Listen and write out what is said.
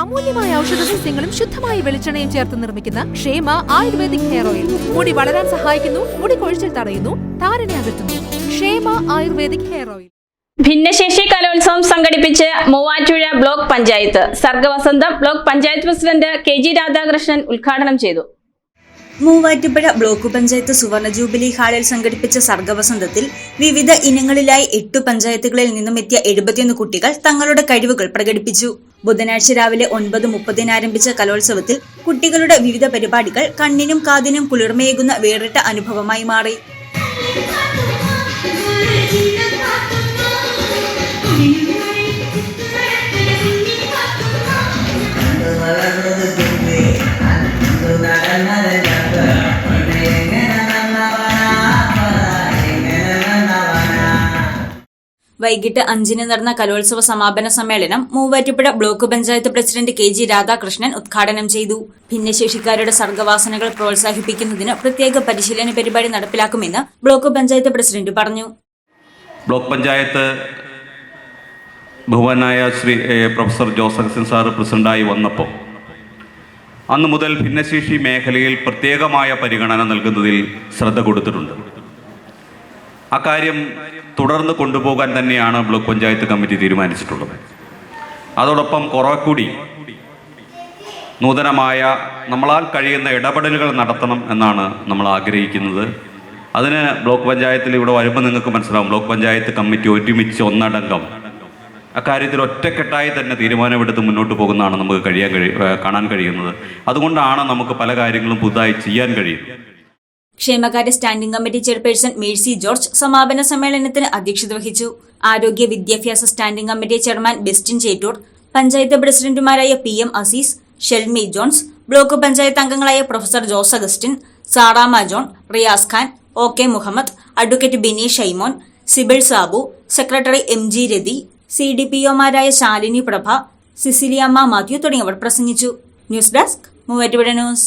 അമൂല്യമായ ഔഷധ സസ്യങ്ങളും ശുദ്ധമായ വെളിച്ചെണ്ണയും ചേർത്ത് നിർമ്മിക്കുന്ന ക്ഷേമ ആയുർവേദിക് ഹെയർ ഓയിൽ. മുടി വളരാൻ സഹായിക്കുന്നു മുടി കൊഴിച്ചിൽ തടയുന്നു താരനെ അകറ്റുന്നു. ക്ഷേമ ആയുർവേദിക് ഹെയർ ഓയിൽ. ഭിന്നശേഷി കലോത്സവം സംഘടിപ്പിച്ച് Muvattupuzha block panchayat സർഗവസന്തം block panchayat president K G Radhakrishnan ഉദ്ഘാടനം ചെയ്തു. മൂവാറ്റുപുഴ ബ്ലോക്ക് പഞ്ചായത്ത് സുവർണ ജൂബിലി ഹാളിൽ സംഘടിപ്പിച്ച സർഗവസന്തത്തിൽ വിവിധ ഇനങ്ങളിലായി എട്ടു പഞ്ചായത്തുകളിൽ നിന്നും എത്തിയ എഴുപത്തിയൊന്ന് കുട്ടികൾ തങ്ങളുടെ കഴിവുകൾ പ്രകടിപ്പിച്ചു. ബുധനാഴ്ച രാവിലെ ഒൻപത് മുപ്പതിന് ആരംഭിച്ച കലോത്സവത്തിൽ കുട്ടികളുടെ വിവിധ പരിപാടികൾ കണ്ണിനും കാതിനും കുളിർമയേകുന്ന വേറിട്ട അനുഭവമായി മാറി. വൈകിട്ട് അഞ്ചിന് നടന്ന കലോത്സവ സമാപന സമ്മേളനം Muvattupuzha block panchayat president K G Radhakrishnan ഉദ്ഘാടനം ചെയ്തു. ഭിന്നശേഷിക്കാരുടെ സർഗവാസനകൾ പ്രോത്സാഹിപ്പിക്കുന്നതിന് പ്രത്യേക പരിശീലന പരിപാടി നടപ്പിലാക്കുമെന്ന് ബ്ലോക്ക് പഞ്ചായത്ത് പ്രസിഡന്റ് പറഞ്ഞു. ബ്ലോക്ക് പഞ്ചായത്ത് ബഹുമാനായ ശ്രീ പ്രൊഫസർ പ്രൊഫസർ ജോസഫിൻ സാർ പ്രസിഡന്റായി വന്നപ്പോൾ അന്ന് മുതൽ ഭിന്നശേഷി മേഖലയിൽ പ്രത്യേകമായ പരിഗണന നൽകുന്നതിൽ ശ്രദ്ധ കൊടുത്തിട്ടുണ്ട്. അക്കാര്യം തുടർന്ന് കൊണ്ടുപോകാൻ തന്നെയാണ് ബ്ലോക്ക് പഞ്ചായത്ത് കമ്മിറ്റി തീരുമാനിച്ചിട്ടുള്ളത്. അതോടൊപ്പം കുറെ നൂതനമായ നമ്മളാൽ കഴിയുന്ന ഇടപെടലുകൾ നടത്തണം എന്നാണ് നമ്മൾ ആഗ്രഹിക്കുന്നത്. അതിന് ബ്ലോക്ക് പഞ്ചായത്തിൽ ഇവിടെ വരുമ്പോൾ നിങ്ങൾക്ക് മനസ്സിലാവും ബ്ലോക്ക് പഞ്ചായത്ത് കമ്മിറ്റി ഒരുമിച്ച് ഒന്നടങ്കം അക്കാര്യത്തിൽ ഒറ്റക്കെട്ടായി തന്നെ തീരുമാനമെടുത്ത് മുന്നോട്ട് പോകുന്നതാണ് നമുക്ക് കഴിയാൻ കഴി കാണാൻ കഴിയുന്നത്. അതുകൊണ്ടാണ് നമുക്ക് പല കാര്യങ്ങളും പുതുതായി ചെയ്യാൻ കഴിയുന്നത്. ക്ഷേമകാര്യ standing committee chairperson Mercy George സമാപന സമ്മേളനത്തിന് അധ്യക്ഷത വഹിച്ചു. ആരോഗ്യ വിദ്യാഭ്യാസ standing committee chairman Bestin Chettoor panchayat പ്രസിഡന്റുമാരായ P M Aziz Shelmi Johns block panchayat അംഗങ്ങളായ professor Jose Augustine Saramma John Riyas Khan O K Muhammad advocate Bini Shaimon Sibil Sabu secretary M G Rathi C D P ഒമാരായ Shalini Prabha സിസിലിയമ്മ Mathew തുടങ്ങിയവർ പ്രസംഗിച്ചു. News desk Muvattupuzha news.